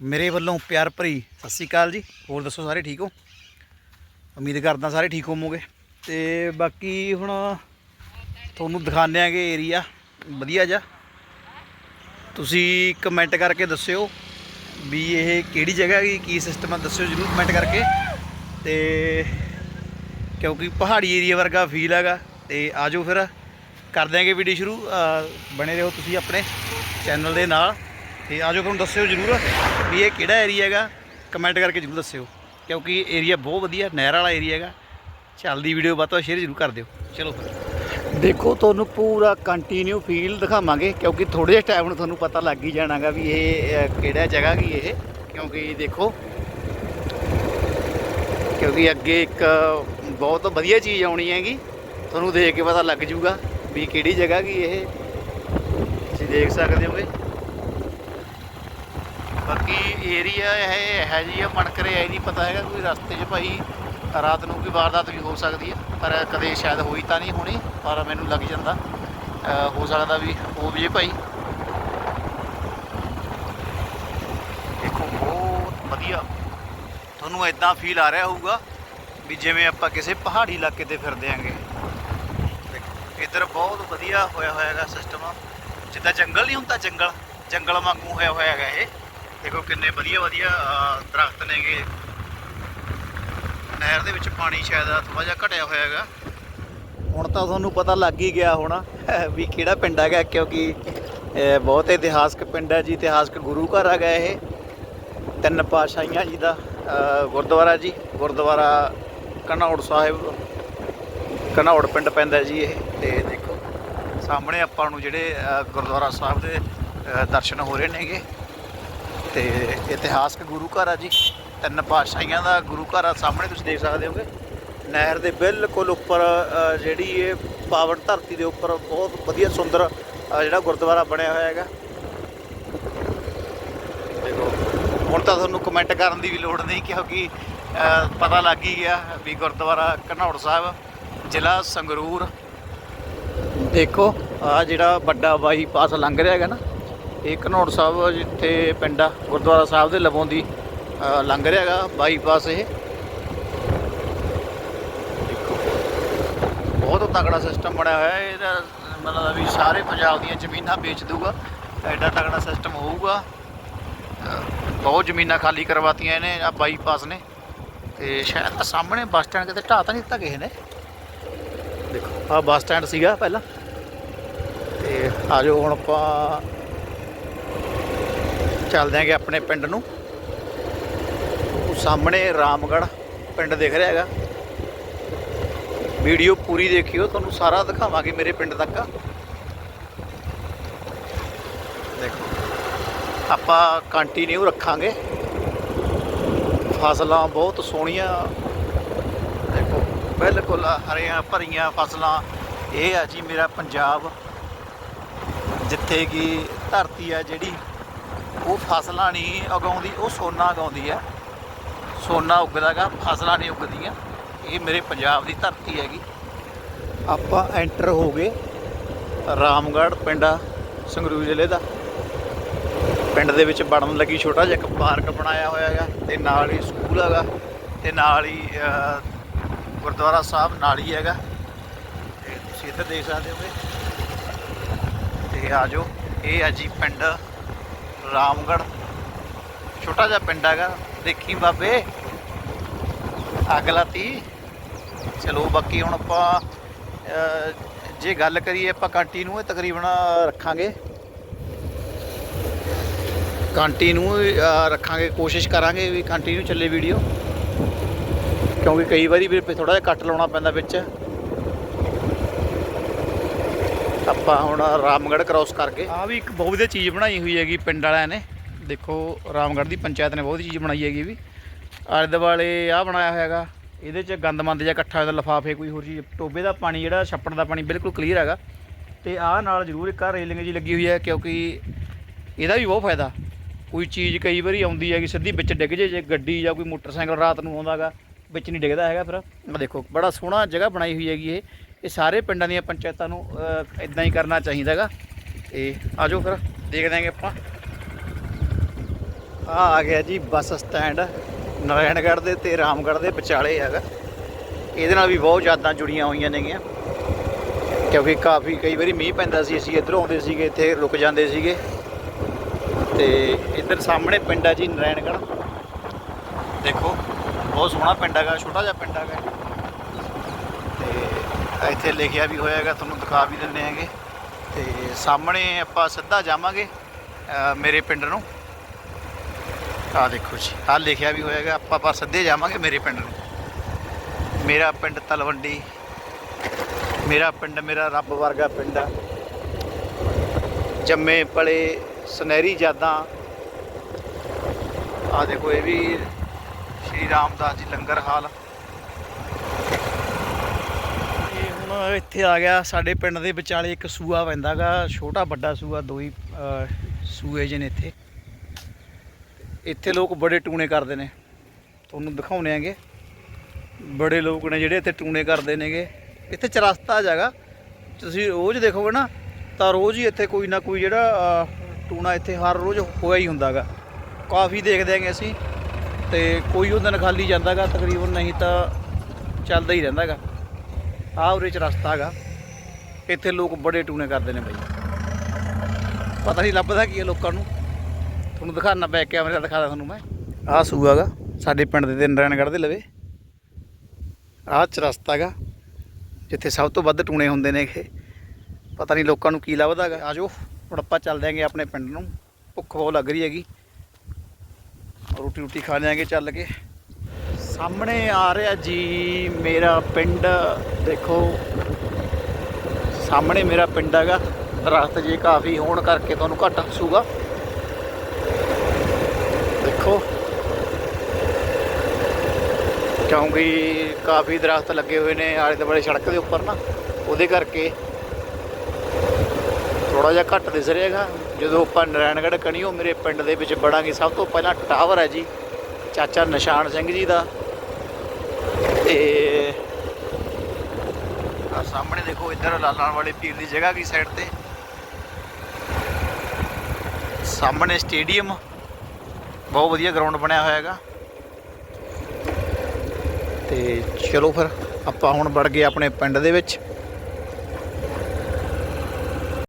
ਮੇਰੇ ਵੱਲੋਂ ਪਿਆਰ ਭਰੀ ਸਤਿ ਸ਼੍ਰੀ ਅਕਾਲ ਜੀ। ਹੋਰ ਦੱਸੋ ਸਾਰੇ ਠੀਕ ਹੋ? ਉਮੀਦ ਕਰਦਾ ਸਾਰੇ ਠੀਕ ਹੋਵੋਗੇ। ਤੇ ਬਾਕੀ ਹੁਣ ਤੁਹਾਨੂੰ ਦਿਖਾਉਂਦੇ ਆਂਗੇ ਏਰੀਆ ਵਧੀਆ ਜਿਹਾ। ਤੁਸੀਂ ਕਮੈਂਟ ਕਰਕੇ ਦੱਸਿਓ ਵੀ ਇਹ ਕਿਹੜੀ ਜਗ੍ਹਾ ਹੈਗੀ ਕੀ ਸਿਸਟਮ ਹੈ ਦੱਸਿਓ ਜਰੂਰ ਕਮੈਂਟ ਕਰਕੇ। ਤੇ ਕਿਉਂਕਿ ਪਹਾੜੀ ਏਰੀਆ ਵਰਗਾ ਫੀਲ ਹੈਗਾ। ਤੇ ਆਜੋ ਫਿਰ ਕਰ ਦਿਆਂਗੇ ਵੀਡੀਓ ਸ਼ੁਰੂ। ਅਹ ਬਣੇ ਰਹੋ ਤੁਸੀਂ ਆਪਣੇ ਚੈਨਲ ਦੇ ਨਾਲ। ਤੇ ਆਜੋ ਤੁਹਾਨੂੰ ਦੱਸਿਓ ਜਰੂਰ ਵੀ ਇਹ ਕਿਹੜਾ ਏਰੀਆ ਹੈਗਾ? ਕਮੈਂਟ ਕਰਕੇ ਜਰੂਰ ਦੱਸਿਓ, ਕਿਉਂਕਿ ਏਰੀਆ ਬਹੁਤ ਵਧੀਆ, ਨਹਿਰ ਵਾਲਾ ਏਰੀਆ ਹੈਗਾ। ਚੱਲਦੀ ਵੀਡੀਓ ਵੱਧ ਤੋਂ ਸ਼ੇਅਰ ਜਰੂਰ ਕਰ ਦਿਓ। ਚਲੋ ਫਿਰ। ਦੇਖੋ, ਤੁਹਾਨੂੰ ਪੂਰਾ ਕੰਟੀਨਿਊ ਫੀਲ ਦਿਖਾਵਾਂਗੇ, ਕਿਉਂਕਿ ਥੋੜੇ ਜਿਹਾ ਟਾਈਮ ਨੂੰ ਤੁਹਾਨੂੰ ਪਤਾ ਲੱਗ ਹੀ ਜਾਣਾਗਾ ਵੀ ਇਹ ਕਿਹੜਾ ਜਗ੍ਹਾ ਕੀ ਇਹ। ਕਿਉਂਕਿ ਦੇਖੋ, ਕਿਉਂਕਿ ਅੱਗੇ ਇੱਕ ਬਹੁਤ ਵਧੀਆ ਚੀਜ਼ ਆਉਣੀ ਹੈਗੀ। ਤੁਹਾਨੂੰ ਦੇਖ ਕੇ ਪਤਾ ਲੱਗ ਜੂਗਾ ਵੀ ਕਿਹੜੀ ਜਗ੍ਹਾ ਕੀ ਇਹ। ਤੁਸੀਂ ਦੇਖ ਸਕਦੇ ਹੋਗੇ। ਬਾਕੀ ਏਰੀਆ ਇਹ ਹੈ ਜੀ ਆ ਮਣ ਕਰੇ ਇਹ ਨਹੀਂ ਪਤਾ ਹੈਗਾ ਕੋਈ ਰਸਤੇ 'ਚ ਭਾਈ। ਰਾਤ ਨੂੰ ਕੋਈ ਵਾਰਦਾਤ ਵੀ ਹੋ ਸਕਦੀ ਹੈ, ਪਰ ਕਦੇ ਸ਼ਾਇਦ ਹੋਈ ਤਾਂ ਨਹੀਂ ਹੋਣੀ, ਪਰ ਮੈਨੂੰ ਲੱਗ ਜਾਂਦਾ। ਹੋ ਸਕਦਾ ਵੀ ਹੋ ਵੀ ਜੇ ਭਾਈ। ਦੇਖੋ, ਬਹੁਤ ਵਧੀਆ। ਤੁਹਾਨੂੰ ਐਦਾਂ ਫੀਲ ਆ ਰਿਹਾ ਹੋਊਗਾ ਵੀ ਜਿਵੇਂ ਆਪਾਂ ਕਿਸੇ ਪਹਾੜੀ ਇਲਾਕੇ ਤੇ ਫਿਰਦੇ ਆਂਗੇ ਇੱਧਰ ਬਹੁਤ ਵਧੀਆ ਹੋਇਆ ਹੋਇਆ ਹੈਗਾ ਸਿਸਟਮ ਜਿੱਦਾਂ ਜੰਗਲ ਨਹੀਂ ਹੁੰਦਾ, ਜੰਗਲ ਜੰਗਲ ਵਾਂਗੂ ਹੋਇਆ ਹੋਇਆ ਹੈਗਾ ਇਹ। ਦੇਖੋ ਕਿੰਨੇ ਵਧੀਆ ਵਧੀਆ ਅਹ, ਦਰਖਤ ਨੇਗੇ। ਨਹਿਰ ਦੇ ਵਿੱਚ ਪਾਣੀ ਸ਼ਾਇਦ ਥੋੜਾ ਜਿਹਾ ਘਟਿਆ ਹੋਇਆ ਹੈਗਾ। ਹੁਣ ਤਾਂ ਤੁਹਾਨੂੰ ਪਤਾ ਲੱਗ ਹੀ ਗਿਆ ਹੋਣਾ ਵੀ ਕਿਹੜਾ ਪਿੰਡ ਹੈਗਾ ਕਿਉਂਕਿ ਬਹੁਤ ਇਤਿਹਾਸਕ ਪਿੰਡ ਹੈ ਜੀ ਇਤਿਹਾਸਕ ਗੁਰੂ ਘਰ ਹੈਗਾ ਇਹ। ਤਿੰਨ ਪਾਤਸ਼ਾਹੀਆਂ ਜੀ ਦਾ ਗੁਰਦੁਆਰਾ ਜੀ ਗੁਰਦੁਆਰਾ ਘਨੌੜ ਸਾਹਿਬ ਘਨੌੜ ਪਿੰਡ ਪੈਂਦਾ ਜੀ ਇਹ। ਤੇ ਦੇਖੋ ਸਾਹਮਣੇ ਆਪਾਂ ਨੂੰ ਜਿਹੜੇ ਗੁਰਦੁਆਰਾ ਸਾਹਿਬ ਦੇ ਦਰਸ਼ਨ ਹੋ ਰਹੇ ਨੇਗੇ। ਤੇ ਇਤਿਹਾਸਕ ਗੁਰੂ ਘਰ ਆ ਜੀ। ਤਿੰਨ ਪਾਤਸ਼ਾਹੀਆਂ ਦਾ ਗੁਰੂ ਘਰ ਆ, ਸਾਹਮਣੇ ਤੁਸੀਂ ਦੇਖ ਸਕਦੇ ਹੋਗੇ। ਨਹਿਰ ਦੇ ਬਿਲਕੁਲ ਉੱਪਰ ਜਿਹੜੀ ਇਹ ਪਾਵਨ ਧਰਤੀ ਦੇ ਉੱਪਰ ਬਹੁਤ ਵਧੀਆ ਸੁੰਦਰ ਜਿਹੜਾ ਗੁਰਦੁਆਰਾ ਬਣਿਆ ਹੋਇਆ ਹੈਗਾ। ਦੇਖੋ, ਹੁਣ ਤਾਂ ਤੁਹਾਨੂੰ ਕਮੈਂਟ ਕਰਨ ਦੀ ਵੀ ਲੋੜ ਨਹੀਂ ਕਿਉਂਕਿ ਪਤਾ ਲੱਗ ਹੀ ਗਿਆ ਵੀ ਗੁਰਦੁਆਰਾ ਘਨੌੜ ਸਾਹਿਬ, ਜ਼ਿਲ੍ਹਾ ਸੰਗਰੂਰ। ਦੇਖੋ ਆ ਜਿਹੜਾ ਵੱਡਾ ਬਾਈਪਾਸ ਲੰਘ ਰਿਹਾ ਹੈਗਾ ਨਾ ਇਹ ਘਨੌੜ ਸਾਹਿਬ ਜਿੱਥੇ ਪਿੰਡ ਆ, ਗੁਰਦੁਆਰਾ ਸਾਹਿਬ ਦੇ ਲਵੋਂ ਦੀ ਲੰਘ ਰਿਹਾ ਹੈਗਾ ਬਾਈਪਾਸ ਇਹ। ਦੇਖੋ, ਬਹੁਤ ਤਕੜਾ ਸਿਸਟਮ ਬਣਿਆ ਹੋਇਆ ਹੈ, ਇਹਦਾ ਮਤਲਬ ਵੀ ਸਾਰੇ ਪੰਜਾਬ ਦੀਆਂ ਜ਼ਮੀਨਾਂ ਵੇਚ ਦੂਗਾ ਐਡਾ ਤਕੜਾ ਸਿਸਟਮ ਹੋਊਗਾ। ਬਹੁਤ ਜ਼ਮੀਨਾਂ ਖਾਲੀ ਕਰਵਾਤੀਆਂ ਇਹਨੇ ਆ ਬਾਈਪਾਸ ਨੇ। ਤੇ ਸ਼ਾਇਦ ਸਾਹਮਣੇ ਬੱਸ ਸਟੈਂਡ ਕਿਤੇ ਢਾਹ ਤਾਂ ਨਹੀਂ ਦਿੱਤਾ ਕਿਸੇ ਨੇ। ਦੇਖੋ ਆ ਬੱਸ ਸਟੈਂਡ ਸੀਗਾ ਪਹਿਲਾਂ। ਤੇ ਆ ਜਾਓ ਹੁਣ ਆਪਾਂ ਚੱਲਦੇ ਆਂਗੇ ਆਪਣੇ ਪਿੰਡ ਨੂੰ। ਸਾਹਮਣੇ ਰਾਮਗੜ੍ਹ ਪਿੰਡ ਦਿਖ ਰਿਹਾ ਹੈਗਾ। ਵੀਡੀਓ ਪੂਰੀ ਦੇਖਿਓ, ਤੁਹਾਨੂੰ ਸਾਰਾ ਦਿਖਾਵਾਂਗੇ ਮੇਰੇ ਪਿੰਡ ਤੱਕ। ਦੇਖੋ, ਆਪਾਂ ਕੰਟੀਨਿਊ ਰੱਖਾਂਗੇ। ਫਸਲਾਂ ਬਹੁਤ ਸੋਹਣੀਆਂ। ਦੇਖੋ, ਬਿਲਕੁਲ ਹਰੀਆਂ ਭਰੀਆਂ ਫਸਲਾਂ। ਇਹ ਆ ਜੀ ਮੇਰਾ ਪੰਜਾਬ। ਜਿੱਥੇ ਕਿ ਧਰਤੀ ਆ ਜਿਹੜੀ ਉਹ ਫਸਲਾਂ ਨਹੀਂ ਉਗਾਉਂਦੀ, ਉਹ ਸੋਨਾ ਉਗਾਉਂਦੀ ਹੈ। ਸੋਨਾ ਉੱਗਦਾਗਾ, ਫਸਲਾਂ ਨਹੀਂ ਉੱਗਦੀਆਂ। ਇਹ ਮੇਰੇ ਪੰਜਾਬ ਦੀ ਧਰਤੀ ਹੈਗੀ। ਆਪਾਂ ਐਂਟਰ ਹੋ ਗਏ ਰਾਮਗੜ੍ਹ, ਪਿੰਡ ਸੰਗਰੂਰ ਜ਼ਿਲ੍ਹੇ ਦਾ। ਪਿੰਡ ਦੇ ਵਿੱਚ ਬਣਨ ਲੱਗੀ ਛੋਟਾ ਜਿਹਾ ਇੱਕ ਪਾਰਕ ਬਣਾਇਆ ਹੋਇਆ ਹੈਗਾ ਤੇ ਨਾਲ ਹੀ ਸਕੂਲ ਹੈਗਾ ਤੇ ਨਾਲ ਹੀ ਗੁਰਦੁਆਰਾ ਸਾਹਿਬ ਨਾਲ ਹੀ ਹੈਗਾ। ਤੇ ਤੁਸੀਂ ਇੱਧਰ ਦੇਖ ਸਕਦੇ ਹੋਗੇ। ਤੇ ਆ ਜਾਓ, ਇਹ ਹੈ ਜੀ ਪਿੰਡ ਰਾਮਗੜ੍ਹ। ਛੋਟਾ ਜਿਹਾ ਪਿੰਡ ਹੈਗਾ। ਦੇਖੀ ਬਾਬੇ। ਅੱਗ ਲਾਤੀ। ਚਲੋ ਬਾਕੀ ਹੁਣ ਆਪਾਂ ਜੇ ਗੱਲ ਕਰੀਏ ਆਪਾਂ ਕੰਟੀਨਿਊ ਤਕਰੀਬਨ ਰੱਖਾਂਗੇ। ਕੰਟੀਨਿਊ ਰੱਖਾਂਗੇ, ਕੋਸ਼ਿਸ਼ ਕਰਾਂਗੇ ਵੀ ਕੰਟੀਨਿਊ ਚੱਲੇ ਵੀਡੀਓ। ਕਿਉਂਕਿ ਕਈ ਵਾਰੀ ਵੀ ਥੋੜਾ ਜਿਹਾ ਕੱਟ ਲਾਉਣਾ ਪੈਂਦਾ ਵਿੱਚ। ਆਪਾਂ ਹੁਣ ਰਾਮਗੜ੍ਹ ਕ੍ਰਾਸ ਕਰਕੇ। ਆ ਵੀ ਇੱਕ ਬਹੁਤ ਵਧੀਆ ਚੀਜ਼ ਬਣਾਈ ਹੋਈ ਹੈਗੀ ਪਿੰਡ ਵਾਲਿਆਂ ਨੇ। ਦੇਖੋ, ਰਾਮਗੜ੍ਹ ਦੀ ਪੰਚਾਇਤ ਨੇ ਬਹੁਤ ਚੀਜ਼ ਬਣਾਈ ਹੈਗੀ ਵੀ। ਆਲੇ ਦੁਆਲੇ ਆ ਬਣਾਇਆ ਹੋਇਆ ਹੈਗਾ ਇਹਦੇ 'ਚ ਗੰਦ ਮੰਦ ਜਿਹਾ ਇਕੱਠਾ ਹੋਇਆ ਲਫਾਫੇ ਕੋਈ ਹੋਰ ਚੀਜ਼ ਟੋਬੇ ਦਾ ਪਾਣੀ ਜਿਹੜਾ ਛੱਪੜ ਦਾ ਪਾਣੀ ਬਿਲਕੁਲ ਕਲੀਅਰ ਹੈਗਾ। ਤੇ ਆਹ ਨਾਲ ਜ਼ਰੂਰ ਇੱਕ ਆ ਰੇਲਿੰਗ ਜੀ ਲੱਗੀ ਹੋਈ ਹੈ ਕਿਉਂਕਿ ਇਹਦਾ ਵੀ ਬਹੁਤ ਫਾਇਦਾ। ਕੋਈ ਚੀਜ਼ ਕਈ ਵਾਰੀ ਆਉਂਦੀ ਹੈਗੀ ਸਿੱਧੀ ਵਿੱਚ ਡਿੱਗ ਜੇ ਜੇ ਗੱਡੀ ਜਾਂ ਕੋਈ ਮੋਟਰਸਾਈਕਲ ਰਾਤ ਨੂੰ ਆਉਂਦਾਗਾ ਵਿੱਚ ਨਹੀਂ ਡਿੱਗਦਾ ਹੈਗਾ ਫਿਰ। ਆਹ ਦੇਖੋ, ਬੜਾ ਸੋਹਣਾ ਜਗ੍ਹਾ ਬਣਾਈ ਹੋਈ ਹੈਗੀ ਇਹ। ਇਹ ਸਾਰੇ ਪਿੰਡਾਂ ਦੀਆਂ ਪੰਚਾਇਤਾਂ ਨੂੰ ਇਦਾਂ ਹੀ ਕਰਨਾ ਚਾਹੀਦਾ ਹੈਗਾ। ਤੇ ਆਜੋ ਫਿਰ, ਦੇਖਦੇ ਆਂਗੇ ਆਪਾਂ। ਆ ਆ ਗਿਆ ਜੀ ਬੱਸ ਸਟੈਂਡ, ਨਾਰਾਇਣਗੜ੍ਹ ਦੇ ਤੇ ਰਾਮਗੜ੍ਹ ਦੇ ਵਿਚਾਲੇ ਹੈਗਾ। ਇਹਦੇ ਨਾਲ ਵੀ ਬਹੁਤ ਯਾਦਾਂ ਜੁੜੀਆਂ ਹੋਈਆਂ ਨੇਗੀਆਂ। ਕਿਉਂਕਿ ਕਾਫੀ, ਕਈ ਵਾਰੀ ਮੀਂਹ ਪੈਂਦਾ ਸੀ, ਅਸੀਂ ਇੱਧਰੋਂ ਆਉਂਦੇ ਸੀਗੇ, ਇੱਥੇ ਰੁਕ ਜਾਂਦੇ ਸੀਗੇ। ਤੇ ਇੱਧਰ ਸਾਹਮਣੇ ਪਿੰਡ ਆ ਜੀ, ਨਾਰਾਇਣਗੜ੍ਹ। ਦੇਖੋ, ਬਹੁਤ ਸੋਹਣਾ ਪਿੰਡ ਹੈਗਾ, ਛੋਟਾ ਜਿਹਾ ਪਿੰਡ ਹੈਗਾ ਇੱਥੇ ਲਿਖਿਆ ਵੀ ਹੋਇਆ ਹੈਗਾ ਤੁਹਾਨੂੰ ਦਿਖਾ ਵੀ ਦਿੰਦੇ ਹੈਗੇ। ਤੇ ਸਾਹਮਣੇ ਆਪਾਂ ਸਿੱਧਾ ਜਾਵਾਂਗੇ ਮੇਰੇ ਪਿੰਡ ਨੂੰ। ਆ ਦੇਖੋ ਜੀ ਆ ਲਿਖਿਆ ਵੀ ਹੋਇਆ ਹੈਗਾ ਆਪਾਂ ਆਪਾਂ ਸਿੱਧੇ ਜਾਵਾਂਗੇ ਮੇਰੇ ਪਿੰਡ ਨੂੰ। ਮੇਰਾ ਪਿੰਡ ਤਲਵੰਡੀ, ਮੇਰਾ ਪਿੰਡ ਮੇਰਾ ਰੱਬ ਵਰਗਾ ਪਿੰਡ ਆ। ਜੰਮੇ ਪਲੇ ਸੁਨਹਿਰੀ ਯਾਦਾਂ। ਆ ਦੇਖੋ, ਇਹ ਵੀ ਸ਼੍ਰੀ ਰਾਮਦਾਸ ਜੀ ਲੰਗਰ ਹਾਲ ਇਹ ਹੁਣ ਇੱਥੇ ਆ ਗਿਆ, ਸਾਡੇ ਪਿੰਡ ਦੇ ਵਿਚਾਲੇ ਇੱਕ ਸੂਆ ਪੈਂਦਾਗਾ, ਛੋਟਾ ਵੱਡਾ ਸੂਆ ਦੋ ਹੀ ਸੂਏ ਜਿਹੇ ਨੇ ਇੱਥੇ। ਇੱਥੇ ਲੋਕ ਬੜੇ ਟੂਣੇ ਕਰਦੇ ਨੇ। ਤੁਹਾਨੂੰ ਦਿਖਾਉਣੇ ਆਂਗੇ। ਬੜੇ ਲੋਕ ਨੇ ਜਿਹੜੇ ਇੱਥੇ ਟੂਣੇ ਕਰਦੇ ਨੇਗੇ। ਇੱਥੇ ਚਰਸਤਾ ਜਗਾ। ਤੁਸੀਂ ਰੋਜ਼ ਦੇਖੋਗੇ ਨਾ, ਤਾਂ ਰੋਜ਼ ਹੀ ਇੱਥੇ ਕੋਈ ਨਾ ਕੋਈ ਜਿਹੜਾ ਟੂਣਾ ਇੱਥੇ ਹਰ ਰੋਜ਼ ਹੋਇਆ ਹੀ ਹੁੰਦਾਗਾ। ਕਾਫੀ ਦੇਖਦੇ ਆਂਗੇ ਅਸੀਂ। ਤੇ ਕੋਈ ਉਹ ਦਿਨ ਖਾਲੀ ਜਾਂਦਾਗਾ, ਤਕਰੀਬਨ ਨਹੀਂ ਤਾਂ ਚੱਲਦਾ ਹੀ ਰਹਿੰਦਾਗਾ। ਆਹ ਉਰੇ ਚ ਰਸਤਾ ਹੈਗਾ। ਇੱਥੇ ਲੋਕ ਬੜੇ ਟੂਣੇ ਕਰਦੇ ਨੇ ਬਾਈ। ਪਤਾ ਨਹੀਂ ਲੱਭਦਾ ਕੀ ਹੈ ਲੋਕਾਂ ਨੂੰ। ਤੁਹਾਨੂੰ ਦਿਖਾਣਾ ਬੈਕ ਕੈਮਰੇ ਦਾ ਦਿਖਾਦਾ ਤੁਹਾਨੂੰ ਮੈਂ। ਆਹ ਸੂਆ ਗਾ ਸਾਡੇ ਪਿੰਡ ਦੇ ਤੇ ਨਾਰਾਇਣਗੜ੍ਹ ਦੇ ਲਵੇ। ਆਹ ਚ ਰਸਤਾ ਹੈਗਾ, ਜਿੱਥੇ ਸਭ ਤੋਂ ਵੱਧ ਟੂਣੇ ਹੁੰਦੇ ਨੇ ਇਹ। ਪਤਾ ਨਹੀਂ ਲੋਕਾਂ ਨੂੰ ਕੀ ਲੱਭਦਾ ਹੈਗਾ। ਆਜੋ ਹੁਣ ਆਪਾਂ ਚੱਲਦੇ ਆਂਗੇ ਆਪਣੇ ਪਿੰਡ ਨੂੰ। ਭੁੱਖ ਬਹੁਤ ਲੱਗ ਰਹੀ ਹੈਗੀ। ਰੋਟੀ ਰੋਟੀ ਖਾ ਲਿਆਂਗੇ ਚੱਲ ਕੇ। ਸਾਹਮਣੇ ਆ ਰਿਹਾ ਜੀ ਮੇਰਾ ਪਿੰਡ, ਦੇਖੋ। ਸਾਹਮਣੇ ਮੇਰਾ ਪਿੰਡ ਹੈਗਾ। ਦਰਖਤ ਜੇ ਕਾਫੀ ਹੋਣ ਕਰਕੇ ਤੁਹਾਨੂੰ ਘੱਟ ਹਸੂਗਾ ਦੇਖੋ। ਕਿਉਂਕਿ ਕਾਫੀ ਦਰਖਤ ਲੱਗੇ ਹੋਏ ਨੇ ਆਲੇ ਦੁਆਲੇ ਸੜਕ ਦੇ ਉੱਪਰ ਨਾ, ਉਹਦੇ ਕਰਕੇ ਥੋੜਾ ਜਿਹਾ ਘੱਟ ਦਿਸ ਰਿਹਾ ਹੈਗਾ। ਜਦੋਂ ਆਪਾਂ ਨਾਰਾਇਣਗੜ੍ਹ ਕਣੀਓ ਮੇਰੇ ਪਿੰਡ ਦੇ ਵਿੱਚ ਵੜਾਂਗੇ ਸਭ ਤੋਂ ਪਹਿਲਾਂ ਟਾਵਰ ਹੈ ਜੀ, ਚਾਚਾ ਨਿਸ਼ਾਨ ਸਿੰਘ ਜੀ ਦਾ। ਤੇ ਆ ਸਾਹਮਣੇ ਦੇਖੋ, ਇੱਧਰ ਲਾਲਾਂ ਵਾਲੇ ਪੀਰ ਦੀ ਜਗ੍ਹਾ ਕੀ ਸਾਈਡ ਤੇ। ਸਾਹਮਣੇ ਸਟੇਡੀਅਮ ਬਹੁਤ ਵਧੀਆ ਗਰਾਊਂਡ ਬਣਿਆ ਹੋਇਆ ਹੈਗਾ। ਤੇ ਚਲੋ ਫਿਰ, ਆਪਾਂ ਹੁਣ ਵੜ ਗਏ ਆਪਣੇ ਪਿੰਡ ਦੇ ਵਿੱਚ।